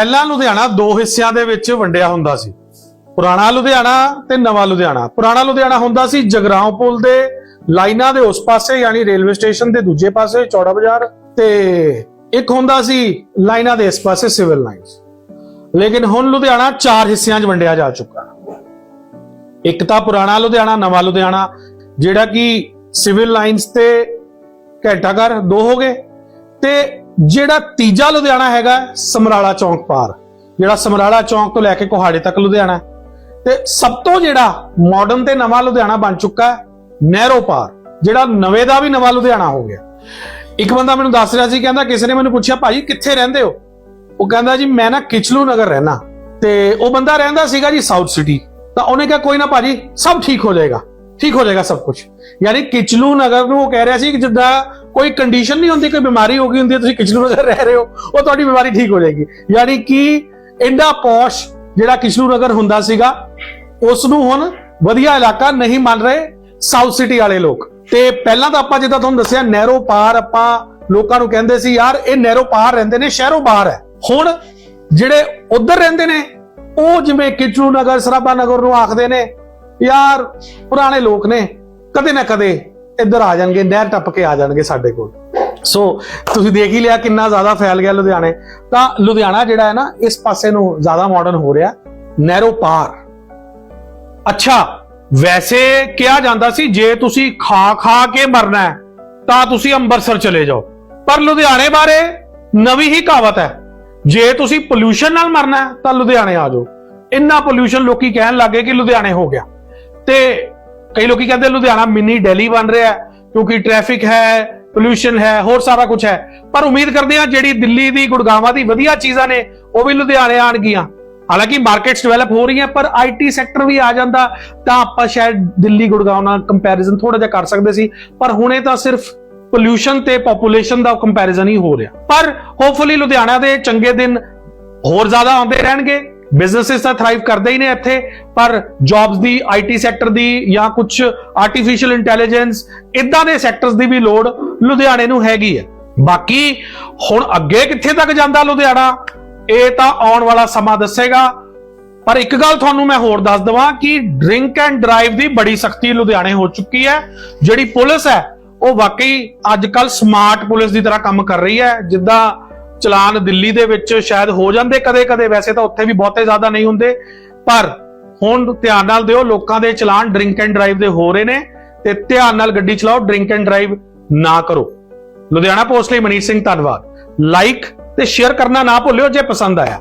ਪਹਿਲਾਂ ਲੁਧਿਆਣਾ ਦੋ ਹਿੱਸਿਆਂ ਦੇ ਵਿੱਚ ਵੰਡਿਆ ਹੁੰਦਾ ਸੀ। ਪੁਰਾਣਾ ਲੁਧਿਆਣਾ ਤੇ ਨਵਾਂ ਲੁਧਿਆਣਾ। ਪੁਰਾਣਾ ਲੁਧਿਆਣਾ ਹੁੰਦਾ ਸੀ ਜਗਰਾਉਂ ਪੁਲ ਦੇ ਲਾਈਨਾਂ ਦੇ ਉਸ ਪਾਸੇ, ਯਾਨੀ ਰੇਲਵੇ ਸਟੇਸ਼ਨ ਦੇ ਦੂਜੇ ਪਾਸੇ, ਚੌੜਾ ਬਾਜ਼ਾਰ, ਤੇ ਇੱਕ ਹੁੰਦਾ ਸੀ ਲਾਈਨਾਂ ਦੇ ਇਸ ਪਾਸੇ ਸਿਵਲ ਲਾਈਨਸ। ਲੇਕਿਨ ਹੁਣ ਲੁਧਿਆਣਾ ਚਾਰ ਹਿੱਸਿਆਂ 'ਚ ਵੰਡਿਆ ਜਾ ਚੁੱਕਾ। ਇੱਕ ਤਾਂ ਪੁਰਾਣਾ ਲੁਧਿਆਣਾ, ਨਵਾਂ ਲੁਧਿਆਣਾ, ਜਿਹੜਾ ਕਿ ਸਿਵਲ ਲਾਈਨਸ ਤੇ ਘੰਟਾਘਰ ਦੋ ਹੋ ਗਏ, ਤੇ ਜਿਹੜਾ ਤੀਜਾ ਲੁਧਿਆਣਾ ਹੈਗਾ ਸਮਰਾਲਾ ਚੌਂਕ ਪਾਰ। ਜਿਹੜਾ ਸਮਰਾਲਾ ਚੌਂਕ ਤੋਂ ਲੈ ਕੇ ਕੋਹਾੜੇ ਤੱਕ ਲੁਧਿਆਣਾ ਹੈ। ਤੇ ਸਭ ਤੋਂ ਜਿਹੜਾ ਮਾਡਰਨ ਤੇ ਨਵਾਂ ਲੁਧਿਆਣਾ ਬਣ ਚੁੱਕਾ ਹੈ, ਨਹਿਰੋ ਪਾਰ। ਜਿਹੜਾ ਨਵੇਂ ਦਾ ਵੀ ਨਵਾਂ ਲੁਧਿਆਣਾ ਹੋ ਗਿਆ। ਇੱਕ ਬੰਦਾ ਮੈਨੂੰ ਦੱਸ ਰਿਹਾ ਸੀ, ਕਹਿੰਦਾ ਕਿਸੇ ਨੇ ਮੈਨੂੰ ਪੁੱਛਿਆ ਭਾਜੀ ਕਿੱਥੇ ਰਹਿੰਦੇ ਹੋ? ਉਹ ਕਹਿੰਦਾ ਜੀ, ਮੈਂ ਨਾ ਕਿਚਲੂ ਨਗਰ ਰਹਿਣਾ ਤੇ ਉਹ ਬੰਦਾ ਰਹਿੰਦਾ ਸੀਗਾ ਜੀ ਸਾਊਥ ਸਿਟੀ ਤਾਂ ਉਹਨੇ ਕਿਹਾ, ਕੋਈ ਨਾ ਭਾਜੀ, ਸਭ ਠੀਕ ਹੋ ਜਾਏਗਾ। ਠੀਕ ਹੋ ਜਾਏਗਾ ਸਭ ਕੁਝ ਯਾਨੀ ਕਿਚਲੂ ਨਗਰ ਨੂੰ ਉਹ ਕਹਿ ਰਿਹਾ ਸੀ ਕਿ ਜਿੱਦਾਂ ਕੋਈ ਕੰਡੀਸ਼ਨ ਨਹੀਂ ਹੁੰਦੀ, ਕੋਈ ਬਿਮਾਰੀ ਹੋ ਗਈ ਹੁੰਦੀ ਹੈ, ਤੁਸੀਂ ਕਿਚਲੂ ਨਗਰ ਰਹਿ ਰਹੇ ਹੋ, ਉਹ ਤੁਹਾਡੀ ਬਿਮਾਰੀ ਠੀਕ ਹੋ ਜਾਏਗੀ। ਯਾਨੀ ਕਿ ਇੰਨਾ ਪੌਸ਼ ਜਿਹੜਾ ਕਿਚਲੂ ਨਗਰ ਹੁੰਦਾ ਸੀਗਾ ਉਸ ਨੂੰ ਹੁਣ ਵਧੀਆ ਇਲਾਕਾ ਨਹੀਂ ਮੰਨ ਰਹੇ ਸਾਊਥ ਸਿਟੀ ਵਾਲੇ ਲੋਕ। ਤੇ ਪਹਿਲਾਂ ਤਾਂ ਆਪਾਂ ਜਿੱਦਾਂ ਤੁਹਾਨੂੰ ਦੱਸਿਆ, ਨਹਿਰੋ ਪਾਰ ਆਪਾਂ ਲੋਕਾਂ ਨੂੰ ਕਹਿੰਦੇ ਸੀ, ਯਾਰ, ਇਹ ਨਹਿਰੋ ਪਾਰ ਰਹਿੰਦੇ ਨੇ, ਸ਼ਹਿਰੋਂ ਬਾਹਰ ਹੈ। ਹੁਣ ਜਿਹੜੇ ਉਧਰ ਰਹਿੰਦੇ ਨੇ, ਉਹ ਜਿਵੇਂ ਕਿਚਲੂ ਨਗਰ, ਸਰਾਬਾ ਨਗਰ ਨੂੰ ਆਖਦੇ ਨੇ ਯਾਰ, ਪੁਰਾਣੇ ਲੋਕ ਨੇ, ਕਦੇ ਨਾ ਕਦੇ ਇੱਧਰ ਆ ਜਾਣਗੇ, ਨਹਿਰ ਟੱਪ ਕੇ ਆ ਜਾਣਗੇ ਸਾਡੇ ਕੋਲ। ਸੋ ਤੁਸੀਂ ਦੇਖ ਹੀ ਲਿਆ ਕਿੰਨਾ ਜ਼ਿਆਦਾ ਫੈਲ ਗਿਆ ਲੁਧਿਆਣੇ। ਤਾਂ ਲੁਧਿਆਣਾ ਜਿਹੜਾ ਹੈ ਨਾ, ਇਸ ਪਾਸੇ ਨੂੰ ਜ਼ਿਆਦਾ ਮਾਡਰਨ ਹੋ ਰਿਹਾ, ਨਹਿਰੋ ਪਾਰ। ਅੱਛਾ, ਵੈਸੇ ਕਿਹਾ ਜਾਂਦਾ ਸੀ, ਜੇ ਤੁਸੀਂ ਖਾ ਖਾ ਕੇ ਮਰਨਾ ਹੈ, ਤਾਂ ਤੁਸੀਂ ਅੰਮ੍ਰਿਤਸਰ ਚਲੇ ਜਾਓ। ਪਰ ਲੁਧਿਆਣੇ ਬਾਰੇ ਨਵੀਂ ਹੀ ਕਹਾਵਤ ਹੈ, ਜੇ ਤੁਸੀਂ ਪੋਲੂਸ਼ਨ ਨਾਲ ਮਰਨਾ ਹੈ, ਤਾਂ ਲੁਧਿਆਣੇ ਆ ਜਾਓ। ਇੰਨਾ ਪੋਲੂਸ਼ਨ ਲੋਕੀ ਕਹਿਣ ਲੱਗੇ ਕਿ ਲੁਧਿਆਣੇ ਹੋ ਗਿਆ। ਤੇ ਕਈ ਲੋਕੀ ਕਹਿੰਦੇ ਲੁਧਿਆਣਾ ਮਿੰਨੀ ਦਿੱਲੀ ਬਣ ਰਿਹਾ ਕਿਉਂਕਿ ਟ੍ਰੈਫਿਕ ਹੈ ਪੋਲੂਸ਼ਨ ਹੈ, ਹੋਰ ਸਾਰਾ ਕੁਝ ਹੈ। ਪਰ ਉਮੀਦ ਕਰਦੇ ਹਾਂ ਜਿਹੜੀ ਦਿੱਲੀ ਦੀ, ਗੁੜਗਾਵਾਂ ਦੀ ਵਧੀਆ ਚੀਜ਼ਾਂ ਨੇ, ਉਹ ਵੀ ਲੁਧਿਆਣੇ ਆਣਗੀਆਂ ਹਾਲਾਂਕਿ ਮਾਰਕੀਟਸ ਡਿਵੈਲਪ ਹੋ ਰਹੀਆਂ, ਪਰ ਆਈਟੀ ਸੈਕਟਰ ਵੀ ਆ ਜਾਂਦਾ, ਤਾਂ ਆਪਾਂ ਸ਼ਾਇਦ ਦਿੱਲੀ ਗੁੜਗਾਉਂ ਨਾਲ ਕੰਪੈਰੀਜ਼ਨ ਥੋੜਾ ਜਿਹਾ ਕਰ ਸਕਦੇ ਸੀ। ਪਰ ਹੁਣੇ ਤਾਂ ਸਿਰਫ ਪੋਲੂਸ਼ਨ ਤੇ ਪੋਪੂਲੇਸ਼ਨ ਦਾ ਕੰਪੈਰੀਜ਼ਨ ਹੀ ਹੋ ਰਿਹਾ। ਪਰ ਹੋਪਫੁਲੀ ਲੁਧਿਆਣਾ ਦੇ ਚੰਗੇ ਦਿਨ ਹੋਰ ਜ਼ਿਆਦਾ ਆਉਂਦੇ ਰਹਿਣਗੇ। ਬਿਜ਼ਨੈਸਸ ਤਾਂ ਥਰਾਈਵ ਕਰਦੇ ਹੀ ਨੇ ਇੱਥੇ, ਪਰ ਜੌਬਸ ਦੀ ਆਈਟੀ ਸੈਕਟਰ ਦੀ ਜਾਂ ਕੁਝ ਆਰਟੀਫੀਸ਼ੀਅਲ ਇੰਟੈਲੀਜੈਂਸ ਇਦਾਂ ਦੇ ਸੈਕਟਰਸ ਦੀ ਵੀ ਲੋੜ ਲੁਧਿਆਣੇ ਨੂੰ ਹੈਗੀ ਹੈ। ਬਾਕੀ ਹੁਣ ਅੱਗੇ ਕਿੱਥੇ ਤੱਕ ਜਾਂਦਾ ਲੁਧਿਆਣਾ? ਇਹ ਤਾਂ ਆਉਣ ਵਾਲਾ ਸਮਾਂ ਦੱਸੇਗਾ। ਪਰ ਇੱਕ ਗੱਲ ਤੁਹਾਨੂੰ ਮੈਂ ਹੋਰ ਦੱਸ ਦਵਾਂ ਕਿ ਡਰਿੰਕ ਐਂਡ ਡਰਾਈਵ ਦੀ ਬੜੀ ਸਖਤੀ ਲੁਧਿਆਣੇ ਹੋ ਚੁੱਕੀ ਹੈ। ਜਿਹੜੀ ਪੁਲਿਸ ਹੈ, ਉਹ ਵਾਕਈ ਅੱਜ ਕੱਲ ਸਮਾਰਟ ਪੁਲਿਸ ਦੀ ਤਰ੍ਹਾਂ ਕੰਮ ਕਰ ਰਹੀ ਹੈ। ਜਿੱਦਾਂ ਚਲਾਨ ਦਿੱਲੀ ਦੇ ਵਿੱਚ ਸ਼ਾਇਦ ਹੋ ਜਾਂਦੇ ਕਦੇ-ਕਦੇ ਵੈਸੇ ਤਾਂ ਉੱਥੇ ਵੀ ਬਹੁਤੇ ਜ਼ਿਆਦਾ ਨਹੀਂ ਹੁੰਦੇ, ਪਰ ਹੁਣ ਧਿਆਨ ਨਾਲ ਦਿਓ, ਲੋਕਾਂ ਦੇ ਚਲਾਨ ਡਰਿੰਕ ਐਂਡ ਡਰਾਈਵ ਦੇ ਹੋ ਰਹੇ ਨੇ, ਤੇ ਧਿਆਨ ਨਾਲ ਗੱਡੀ ਚਲਾਓ ਡਰਿੰਕ ਐਂਡ ਡਰਾਈਵ ਨਾ ਕਰੋ। ਲੁਧਿਆਣਾ ਪੋਸਟ ਲਈ ਮਨੀਸ਼ ਸਿੰਘ ਧੰਨਵਾਦ। ਲਾਈਕ ਤੇ ਸ਼ੇਅਰ ਕਰਨਾ ਨਾ ਭੁੱਲਿਓ ਜੇ ਪਸੰਦ ਆਇਆ।